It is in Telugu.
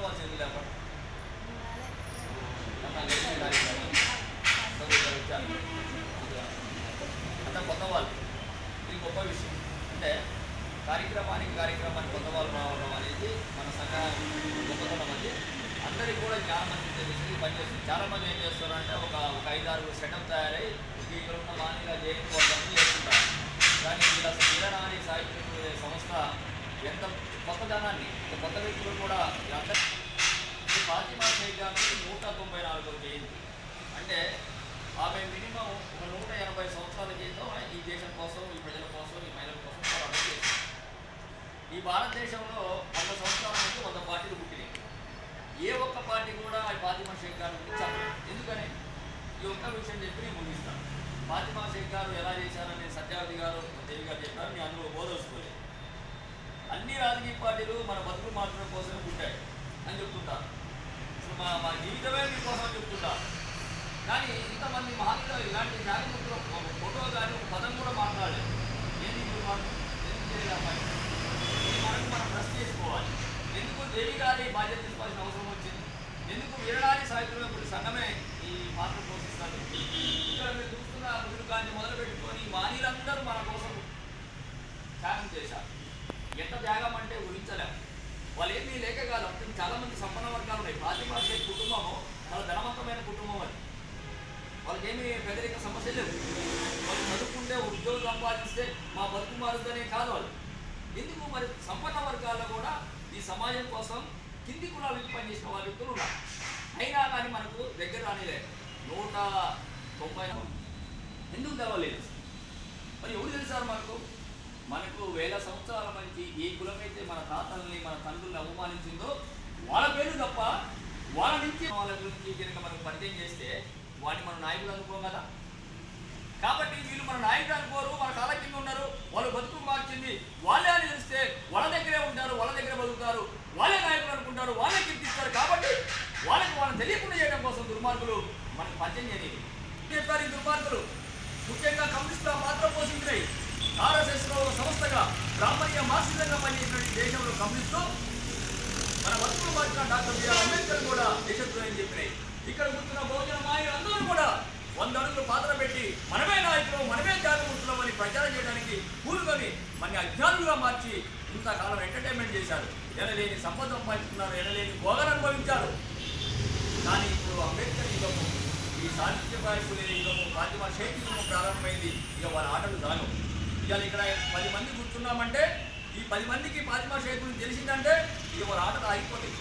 వచ్చిన లేకపోతే అంత కొత్త వాళ్ళు ఇది గొప్ప విషయం. అంటే కార్యక్రమానికి కార్యక్రమానికి కొత్త వాళ్ళు రావడం అనేది మన సంఘ గొప్పతనం అది అందరికీ కూడా జ్ఞానం తెలిసి పనిచేస్తుంది చాలా మంది ఏం చేస్తారు అంటే ఒక ఒక ఐదారు సెటప్ తయారై ఇక్కడ ఉన్న మానిగా చేయకపోవడం చేస్తుంటారు కానీ వీళ్ళు అసలు వీరనాని సాహిత్య సంస్థ ఎంత కొత్తదనాన్ని కొత్త వ్యక్తులు కూడా అందరూ ఈ ఫాతిమా షేక్ నూట తొంభై నాలుగు జయంతి. అంటే ఆమె మినిమం ఒక నూట ఎనభై సంవత్సరాల జీవితం ఈ దేశం కోసం ఈ ప్రజల కోసం ఈ మహిళల కోసం పోరాటం చేసింది. ఈ భారతదేశంలో వంద సంవత్సరాల నుంచి వంద పార్టీలు పుట్టినాయి. ఏ ఒక్క పార్టీ కూడా ఈ ఫాతిమా షేక్ గారు గురించి ఎందుకని? ఈ ఒక్క విషయం చెప్పి నేను ముగిస్తాను. ఫాతిమా షేక్ గారు ఎలా చేశారని సత్యావతి గారు దేవి గారు చెప్పారు నేను అందులో బోధలుసుకోలేదు రాజకీయ పార్టీలు మన బతుకులు మార్చడం కోసమే ఉంటాయి అని చెప్తుంటారు. అసలు మా మా జీవితమే మీకోసం అని చెప్తుంటారు. కానీ ఇంతమంది మహాత్ములు ఇలాంటి న్యాయమూర్తులు ఒక ఫోటో కానీ ఒక పదం కూడా మాట్లాడలేదు. ఏంది ఇప్పుడు మనం ఎందుకు చేయాలి ఇది మనకు మనం ప్రశ్న చేసుకోవాలి. ఎందుకు దేవి గారి బాధ్యత తీసుకోవాల్సిన అవసరం వచ్చింది? ఎందుకు వీరడారి సాహిత్యంలో ఇప్పుడు సంఘమే ఈ పాత్ర పోషిస్తారు ఇక్కడ మీరు చూస్తున్న గురు కానీ మొదలు పెట్టుకొని మానీలందరూ మన కోసం త్యాగం చేశారు. ఎంత త్యాగం అంటే ఊహించలేము వాళ్ళు ఏమీ లేక కాదు చాలామంది చాలా మంది సంపన్న వర్గాలు ఉన్నాయి. ఫాతిమా షేక్ కుటుంబము చాలా ధనవంతమైన కుటుంబం అది. వాళ్ళకేమీ పేదరిక సమస్య లేవు వాళ్ళు చదువుకుంటే ఉద్యోగం సంపాదిస్తే మా బతుకు మారుద్దనే కాదు వాళ్ళు. ఎందుకు మరి సంపన్న వర్గాల్లో కూడా ఈ సమాజం కోసం కింది కులాలకు పనిచేసిన వాళ్ళ వ్యక్తులు ఉన్నారు. అయినా కానీ మనకు దగ్గర రానిలేదు నూట తొంభై ఎందుకు తెలవలేదు? మరి ఎవరు తెలుసారు మనకు? మనకు వేల సంవత్సరాల నుంచి ఏ కులమైతే మన తాతల్ని మన తండ్రుల్ని అవమానించిందో వాళ్ళ పేరు తప్ప వాళ్ళ నుంచి వాళ్ళ గురించి కనుక మనం పరిచయం చేస్తే వాడిని మన నాయకులు అనుకోం కదా. కాబట్టి వీళ్ళు మన నాయకులు అనుకోరు మన కాళ్ళ కింద ఉన్నారు వాళ్ళు బతుకు మార్చింది వాళ్ళే అని తెలిస్తే వాళ్ళ దగ్గరే ఉంటారు వాళ్ళ దగ్గర బతుకుతారు వాళ్ళే నాయకులు అనుకుంటారు వాళ్ళే కీర్తిస్తారు. కాబట్టి వాళ్ళకి వాళ్ళని తెలియకుండా చేయడం కోసం దుర్మార్గులు మనకు పరిచయం చేయలేదు. చెప్పారు ఈ దుర్మార్గులు? బ్రాహ్మణ్య పనిచేసినటువంటి దేశంలో గమనిస్తూ మన వస్తువులు మార్చిన డాక్టర్ బిఆర్ అంబేద్కర్ కూడా దేశద్రోహం చెప్పినాయి. ఇక్కడ కూర్చున్న బహుజన నాయకులందరూ అందరూ కూడా వంద అడుగులు పాత్ర పెట్టి మనమే నాయకులు మనమే త్యాగమూర్తులం ప్రచారం చేయడానికి కూలుకొని మన అజ్ఞానులుగా మార్చి ఇంతకాలం ఎంటర్టైన్మెంట్ చేశారు. ఎనలేని సంపద సంపాదించుకున్నారు ఎనలేని భోగన అనుభవించారు. కానీ ఇప్పుడు అంబేద్కర్ యుగము ఈ సాహిత్య పాయకులే యుగము ఫాతిమా షేక్ యుగము ప్రారంభమైంది. ఇక వాళ్ళ ఆటలు దాను ఇవాళ ఇక్కడ పది మంది కూర్చున్నామంటే ఈ పది మందికి ఫాతిమా షేక్ గురించి తెలిసిందంటే ఈ వాళ్ళ ఆటలు ఆగిపోతుంది